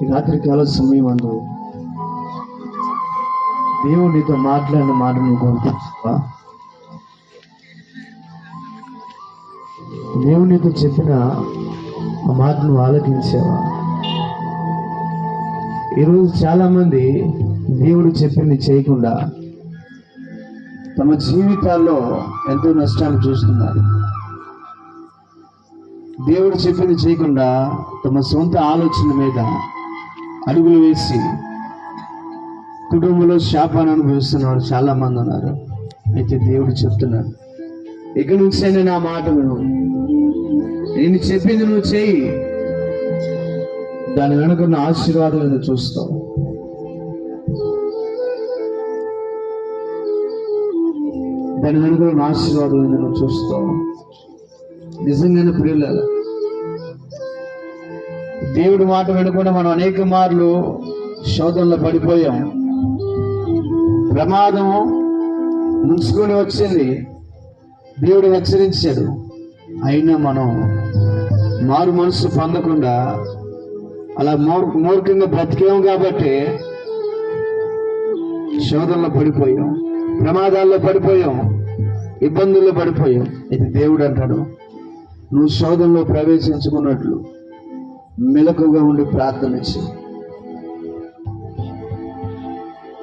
ఈ రాత్రి కాల సమయం అందు దేవుడు నీతో మాట్లాడిన మాట నువ్వు గుర్తించువా దేవుడు నీతో చెప్పిన ఆ మాట నువ్వు ఆలకించావా? ఈరోజు చాలా మంది దేవుడు చెప్పింది చేయకుండా తమ జీవితాల్లో ఎంతో నష్టాన్ని చూస్తున్నారు. దేవుడు చెప్పింది చేయకుండా తమ సొంత ఆలోచన మీద అడుగులు వేసి కుటుంబంలో శాపాన్ని అనుభవిస్తున్న వాళ్ళు చాలా మంది ఉన్నారు. అయితే దేవుడు చెప్తున్నాడు ఇక నుంచైనా నా మాట విను. నేను చెప్పింది నువ్వు చేయి. దాని వెనుక ఉన్న ఆశీర్వాదం ఏదో చూస్తావు. దాని వెనుక ఉన్న ఆశీర్వాదం ఏదో నువ్వు చూస్తావు. నిజంగానే ప్రియులాల దేవుడి మాట వినకుండా మనం అనేక మార్లు శోధనలో పడిపోయాం. ప్రమాదం ముంచుకొని వచ్చింది. దేవుడు హెచ్చరించాడు. అయినా మనం మారు మనసు పొందకుండా అలా మూర్ మూర్ఖంగా బ్రతికాం కాబట్టి శోధనలో పడిపోయాం. ప్రమాదాల్లో పడిపోయాం. ఇబ్బందుల్లో పడిపోయాం. ఇది దేవుడు అంటాడు. నువ్వు శోధంలో ప్రవేశించుకున్నట్లు మెలకుగా ఉండి ప్రార్థన చేయి.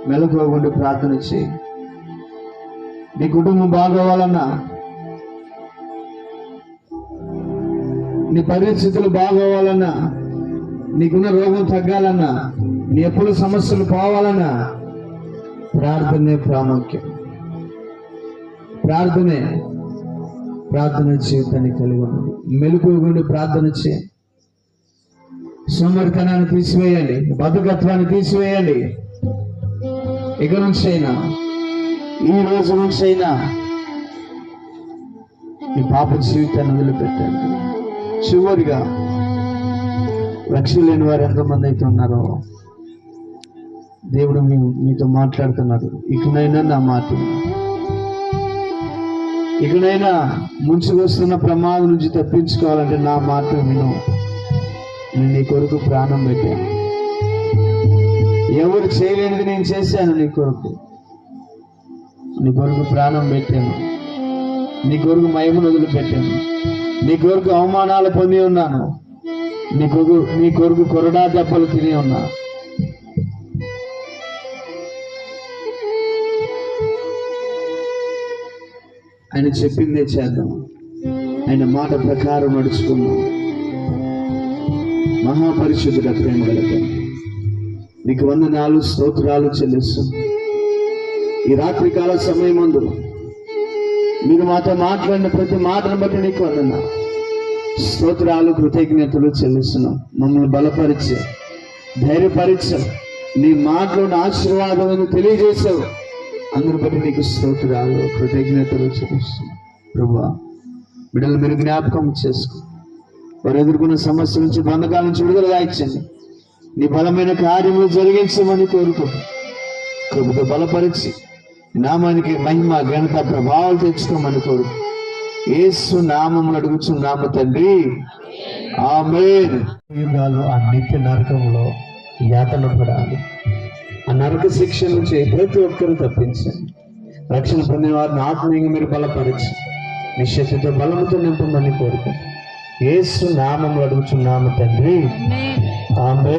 మెలకుగా ఉండి ప్రార్థన చేయి. నీ కుటుంబం బాగోవాలన్నా నీ పరిస్థితులు బాగోవాలన్నా నీకున్న రోగం తగ్గాలన్నా నీ ఎప్పుడు సమస్యలు పోవాలన్నా ప్రార్థనే ప్రాముఖ్యం. ప్రార్థనే ప్రార్థన జీవితాన్ని కలిగి ఉన్నది మెలుగుండి ప్రార్థన చేయి. సోమర్తనాన్ని తీసివేయండి బతుకత్వాన్ని తీసివేయండి. ఇక నుంచి ఈ రోజు నుంచైనా అయినా మీ పాప జీవితాన్ని వదిలిపెట్టండి. చివరిగా రక్షణ లేని వారు ఎంతమంది అయితే ఉన్నారో దేవుడు మీ మీతో మాట్లాడుతున్నాడు. ఇకనైనా నా మాట ఇకనైనా ముంచుకొస్తున్న ప్రమాదం నుంచి తప్పించుకోవాలంటే నా మాట విను. నేను నీ కొరకు ప్రాణం పెట్టాను. ఎవరు చేయలేనిది నేను చేశాను నీ కొరకు. నీ కొరకు ప్రాణం పెట్టాను. నీ కొరకు మహిమను వదిలిపెట్టాను. నీ కొరకు అవమానాలు పొంది ఉన్నాను. నీ కొరకు నీ కొరకు కొరడా దెబ్బలు తిని ఉన్నాను ఆయన చెప్పిందే చేద్దాం. ఆయన మాట ప్రకారం నడుచుకుందాం. మహాపరిశుద్ధుడ ప్రేమ గలత నీకు వందనాలు స్తోత్రాలు చెల్లిస్తాం. ఈ రాత్రికాల సమయం ముందు మీరు మాతో మాట్లాడిన ప్రతి మాటను బట్టి నీకు వందనా స్తోత్రాలు కృతజ్ఞతలు చెల్లిస్తున్నాం. మమ్మల్ని బలపరిచే ధైర్యపరిచ నీ మాటలోని ఆశీర్వాదం తెలియజేసావు. అందరి బట్టి నీకు స్తోత్రాలు కృతజ్ఞతలు చెల్లిస్తున్నాం. ప్రభా బిడ్డలు మీరు జ్ఞాపకం చేసుకో. వారు ఎదుర్కొన్న సమస్య నుంచి బంధకాల నుంచి విడుదల దాయించండి. నీ బలమైన కార్యములు జరిగించమని కోరుకుంటూ కృపతో బలపరిచి నామానికి మహిమ ఘనత ప్రభావాలు తెచ్చుకోమని కోరుకు ఏసు నామములు అడుగుచున్నాము తండ్రి. ఆమె యుగాలు ఆ నిత్య నరకంలో యాతన పడాలి. ఆ నరక శిక్ష నుంచి ప్రతి ఒక్కరూ తప్పించండి రక్షణ పొందిన వారిని ఆత్మీయంగా మీరు బలపరిచి నిశ్చయతో బలముతో నింపమని కోరుకుంటాం యేసు నామములు అడుగుచున్నాము తండ్రి. ఆమె